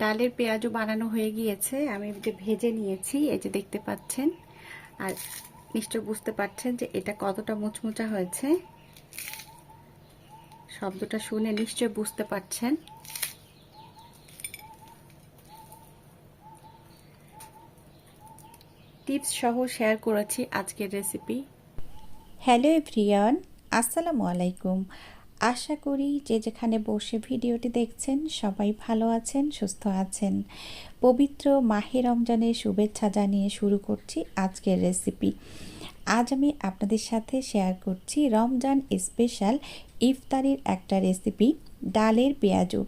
ডালের পেঁয়াজও বানানো হয়ে গিয়েছে। আমি যে ভেজে নিয়েছি, এই যে দেখতে পাচ্ছেন। আর নিশ্চয় বুঝতে পারছেন যে এটা কতটা মুচমুচা হয়েছে। শব্দটা শুনে নিশ্চয় বুঝতে পারছেন। টিপস সহ শেয়ার করেছি আজকের রেসিপি। হ্যালো এভরিয়ান আসসালামু আলাইকুম। আশা করি যে যেখানে বসে ভিডিওটি দেখছেন সবাই ভালো আছেন, সুস্থ আছেন। পবিত্র মাহে রমজানের শুভেচ্ছা জানিয়ে শুরু করছি আজকের রেসিপি আজ আমি আপনাদের সাথে শেয়ার করছি রমজান স্পেশাল ইফতারির একটা রেসিপি ডালের পেঁয়াজু।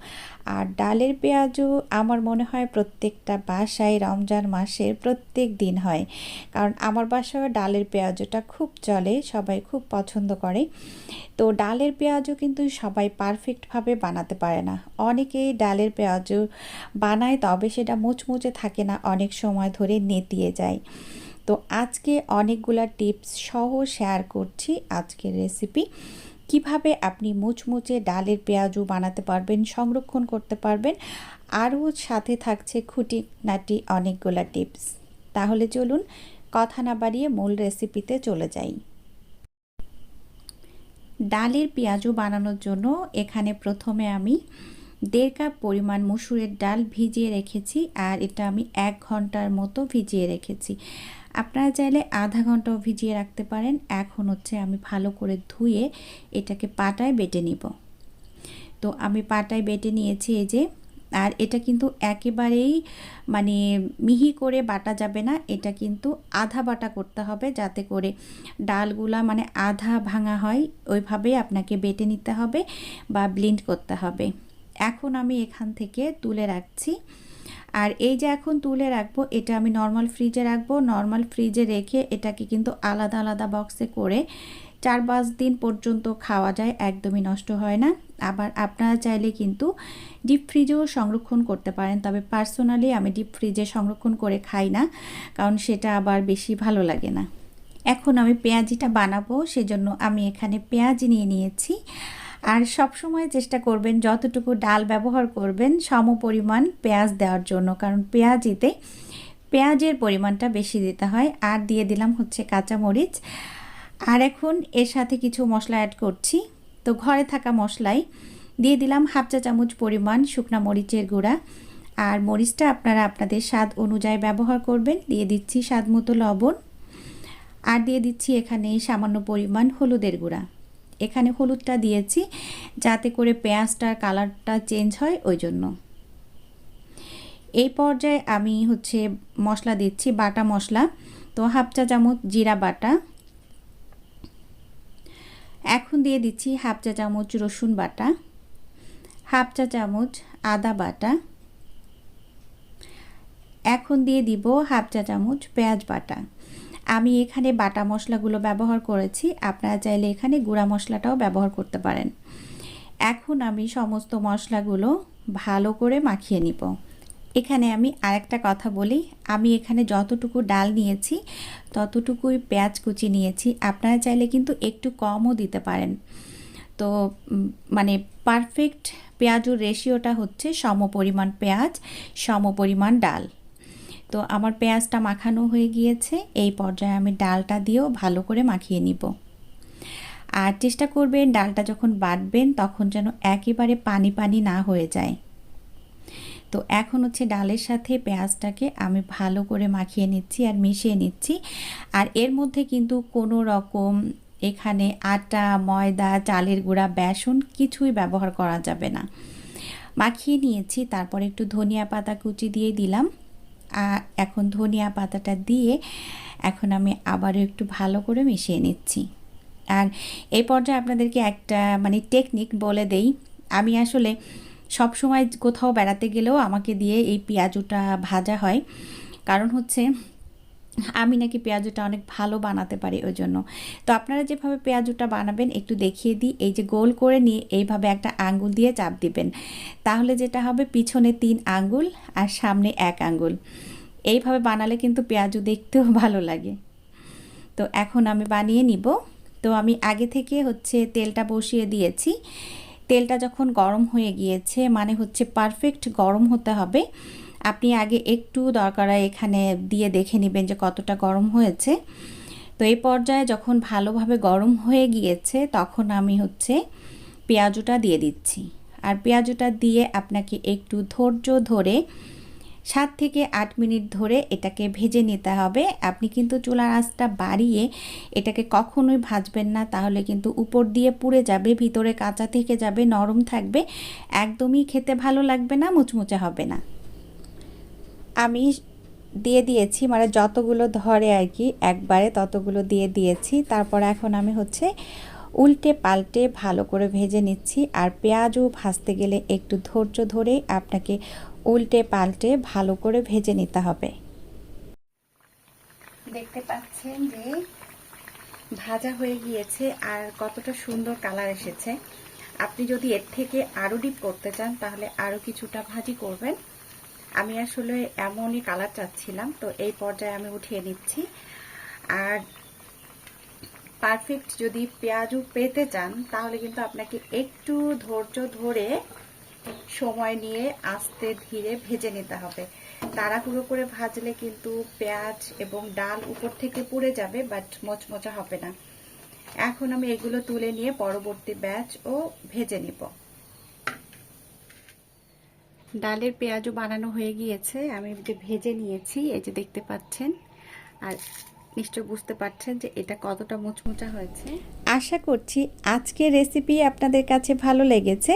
আর ডালের পেঁয়াজু আমার মনে হয় প্রত্যেকটা বাসায় রমজান মাসের প্রত্যেক দিন হয়। কারণ আমার বাসায় ডালের পেঁয়াজুটা খুব চলে, সবাই খুব পছন্দ করে। তো ডালের পেঁয়াজু কিন্তু সবাই পারফেক্টভাবে বানাতে পারে না। অনেকেই ডালের পেঁয়াজু বানায়, তবে সেটা মুচমুচে থাকে না, অনেক সময় ধরে নেতিয়ে যায়। তো আজকে অনেকগুলা টিপস সহ শেয়ার করছি আজকের রেসিপি কীভাবে আপনি মুচমুচে ডালের পেঁয়াজু বানাতে পারবেন, সংরক্ষণ করতে পারবেন, আরও সাথে থাকছে খুঁটিনাটি অনেকগুলা টিপস। তাহলে চলুন কথা না বাড়িয়ে মূল রেসিপিতে চলে যাই। ডালের পেঁয়াজু বানানোর জন্য এখানে প্রথমে আমি দেড় কাপ পরিমাণ মুসুরের ডাল ভিজিয়ে রেখেছি, আর এটা আমি এক ঘণ্টার মতো ভিজিয়ে রেখেছি। আপনারা চাইলে আধা ঘন্টাও ভিজিয়ে রাখতে পারেন। এখন হচ্ছে আমি ভালো করে ধুয়ে এটাকে পাটায় বেটে নিব। তো আমি পাটায় বেটে নিয়েছি এই যে, আর এটা কিন্তু একেবারেই মানে মিহি করে বাটা যাবে না। এটা কিন্তু আধা বাটা করতে হবে যাতে করে ডালগুলা মানে আধা ভাঙা হয়। ওইভাবেই আপনাকে বেটে নিতে হবে বা ব্লিন্ড করতে হবে। এখন আমি এখান থেকে তুলে রাখছি। আর এই যে এখন তুলে রাখব, এটা আমি নর্মাল ফ্রিজে রাখব। নর্মাল ফ্রিজে রেখে এটাকে কিন্তু আলাদা আলাদা বক্সে করে চার পাঁচ দিন পর্যন্ত খাওয়া যায়, একদমই নষ্ট হয় না। আবার আপনারা চাইলে কিন্তু ডিপ ফ্রিজেও সংরক্ষণ করতে পারেন, তবে পার্সোনালি আমি ডিপ ফ্রিজে সংরক্ষণ করে খাই না, কারণ সেটা আবার বেশি ভালো লাগে না। এখন আমি পেঁয়াজিটা বানাবো, সেজন্য আমি এখানে পেঁয়াজি নিয়ে নিয়েছি। আর সব সময় চেষ্টা করবেন যতটুকু ডাল ব্যবহার করবেন সম পরিমাণ পেঁয়াজ দেওয়ার জন্য, কারণ পেঁয়াজিতে পেঁয়াজের পরিমাণটা বেশি দিতে হয়। আর দিয়ে দিলাম হচ্ছে কাঁচামরিচ। আর এখন এর সাথে কিছু মশলা অ্যাড করছি। তো ঘরে থাকা মশলাই দিয়ে দিলাম হাফ চা চামচ পরিমাণ শুকনা মরিচের গুঁড়া। আর মরিচটা আপনারা আপনাদের স্বাদ অনুযায়ী ব্যবহার করবেন। দিয়ে দিচ্ছি স্বাদ মতো লবণ। আর দিয়ে দিচ্ছি এখানে সামান্য পরিমাণ হলুদের গুঁড়া। এখানে হলুদটা দিয়েছি যাতে করে পেঁয়াজটার কালারটা চেঞ্জ হয় ওই জন্য। এই পর্যায়ে আমি হচ্ছে মশলা দিচ্ছি, বাটা মশলা। তো হাফ চা চামচ জিরা বাটা। এখন দিয়ে দিচ্ছি হাফ চা চামচ রসুন বাটা, হাফ চা চামচ আদা বাটা। এখন দিয়ে দিব হাফ চা চামচ পেঁয়াজ বাটা। আমি এখানে বাটা মশলাগুলো ব্যবহার করেছি। আপনারা চাইলে এখানে গুঁড়া মশলাটাও ব্যবহার করতে পারেন। এখন আমি সমস্ত মশলাগুলো ভালো করে মাখিয়ে নিব। এখানে আমি আরেকটা কথা বলি। আমি এখানে যতটুকু ডাল নিয়েছি, ততটুকুই পেঁয়াজ কুচি নিয়েছি। আপনারা চাইলে কিন্তু একটু কমও দিতে পারেন। তো মানে পারফেক্ট পেঁয়াজুর রেশিওটা হচ্ছে সম পরিমাণ পেঁয়াজ সম পরিমাণ ডাল। তো আমার পেঁয়াজটা মাখানো হয়ে গিয়েছে। এই পর্যায়ে আমি ডালটা দিয়েও ভালো করে মাখিয়ে নিব। আর চেষ্টা করবেন ডালটা যখন বাটবেন তখন যেন একেবারে পানি পানি না হয়ে যায়। তো এখন হচ্ছে ডালের সাথে পেঁয়াজটাকে আমি ভালো করে মাখিয়ে নিচ্ছি আর মিশিয়ে নিচ্ছি। আর এর মধ্যে কিন্তু কোনো রকম এখানে আটা, ময়দা, চালের গুঁড়া, বেসন কিছুই ব্যবহার করা যাবে না। মাখিয়ে নিয়েছি, তারপর একটু ধনিয়া পাতা কুচি দিয়ে দিলাম। এখন ধনিয়া পাতাটা দিয়ে এখন আমি আবারও একটু ভালো করে মিশিয়ে নিচ্ছি। আর এই পর্যায়ে আপনাদেরকে একটা মানে টেকনিক বলে দেই। আমি আসলে সব সময় কোথাও বেড়াতে গেলেও আমাকে দিয়ে এই পেঁয়াজুটা ভাজা হয়। কারণ হচ্ছে আমি নাকি পেঁয়াজুটা অনেক ভালো বানাতে পারি ওই জন্য। তো আপনারা যেভাবে পেঁয়াজুটা বানাবেন, একটু দেখিয়ে দিই। এই যে গোল করে নিয়ে এইভাবে একটা আঙ্গুল দিয়ে চাপ দিবেন। তাহলে যেটা হবে, পিছনে তিন আঙ্গুল আর সামনে এক আঙ্গুল। এইভাবে বানালে কিন্তু পেঁয়াজু দেখতেও ভালো লাগে। তো এখন আমি বানিয়ে নিব। তো আমি আগে থেকে হচ্ছে তেলটা বসিয়ে দিয়েছি। তেলটা যখন গরম হয়ে গিয়েছে মানে হচ্ছে পারফেক্ট গরম হতে হবে। আপনি আগে একটু দরকার হয় এখানে দিয়ে দেখে নেবেন যে কতটা গরম হয়েছে। তো এই পর্যায়ে যখন ভালোভাবে গরম হয়ে গিয়েছে, তখন আমি হচ্ছে পেঁয়াজুটা দিয়ে দিচ্ছি। আর পেঁয়াজুটা দিয়ে আপনাকে একটু ধৈর্য ধরে সাত থেকে আট মিনিট ধরে এটাকে ভেজে নিতে হবে। আপনি কিন্তু চুলার আঁচটা বাড়িয়ে এটাকে কখনোই ভাজবেন না, তাহলে কিন্তু উপর দিয়ে পুড়ে যাবে, ভিতরে কাঁচা থেকে যাবে, নরম থাকবে। একদমই খেতে ভালো লাগবে না, মুচমুচে হবে না। আমি দিয়ে দিয়েছি মানে যতগুলো ধরে আর কি, একবারে ততগুলো দিয়ে দিয়েছি। তারপর এখন আমি হচ্ছে উল্টে পাল্টে ভালো করে ভেজে নিচ্ছি। আর পেঁয়াজও ভাজতে গেলে একটু ধৈর্য ধরেই আপনাকে উল্টে পাল্টে ভালো করে ভেজে নিতে হবে। দেখতে পাচ্ছেন যে ভাজা হয়ে গিয়েছে আর কতটা সুন্দর কালার এসেছে। আপনি যদি এর থেকে আরও ডিপ করতে চান তাহলে আরও কিছুটা ভাজি করবেন। আমি আসলে এমনই কালার চাচ্ছিলাম, তো এই পর্যায়ে আমি উঠিয়ে নিচ্ছি। আর পারফেক্ট যদি পেঁয়াজু পেতে চান, তাহলে কিন্তু আপনাকে একটু ধৈর্য ধরে সময় নিয়ে আস্তে ধীরে ভেজে নিতে হবে। তাড়াহুড়ো করে ভাজলে কিন্তু পেঁয়াজ এবং ডাল উপর থেকে পুড়ে যাবে বাট মোচমোচা হবে না। এখন আমি এগুলো তুলে নিয়ে পরবর্তী ব্যাচ ও ভেজে নিব। ডালের পেঁয়াজও বানানো হয়ে গিয়েছে। আমি ভেজে নিয়েছি, এই যে দেখতে পাচ্ছেন। আর নিশ্চয় বুঝতে পারছেন যে এটা কতটা মুচমুচা হয়েছে। আশা করছি আজকের রেসিপি আপনাদের কাছে ভালো লেগেছে।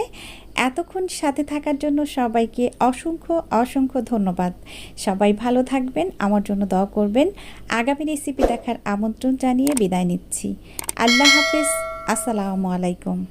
এতক্ষণ সাথে থাকার জন্য সবাইকে অসংখ্য অসংখ্য ধন্যবাদ। সবাই ভালো থাকবেন, আমার জন্য দোয়া করবেন। আগামী রেসিপি দেখার আমন্ত্রণ জানিয়ে বিদায় নিচ্ছি। আল্লাহ হাফিজ, আসসালামু আলাইকুম।